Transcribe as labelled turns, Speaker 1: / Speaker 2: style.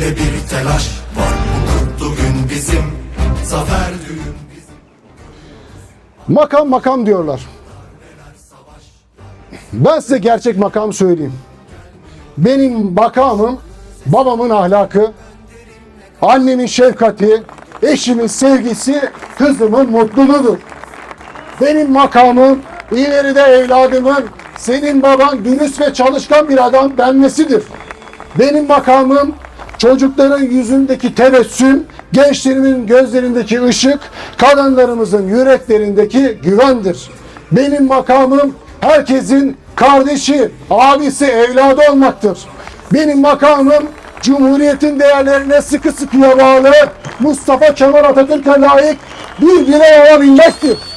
Speaker 1: içinde bir telaş var bu kutlu gün bizim zafer düğün. Makam makam diyorlar. Ben size gerçek makam söyleyeyim. Benim makamım babamın ahlakı, annemin şefkati, eşimin sevgisi, kızımın mutluluğudur. Benim makamım ileride evladımın senin baban dürüst ve çalışkan bir adam denmesidir. Benim makamım çocukların yüzündeki tebessüm, gençlerimin gözlerindeki ışık, kadınlarımızın yüreklerindeki güvendir. Benim makamım herkesin kardeşi, abisi, evladı olmaktır. Benim makamım Cumhuriyetin değerlerine sıkı sıkıya bağlı Mustafa Kemal Atatürk'e layık bir birey olabilmektir.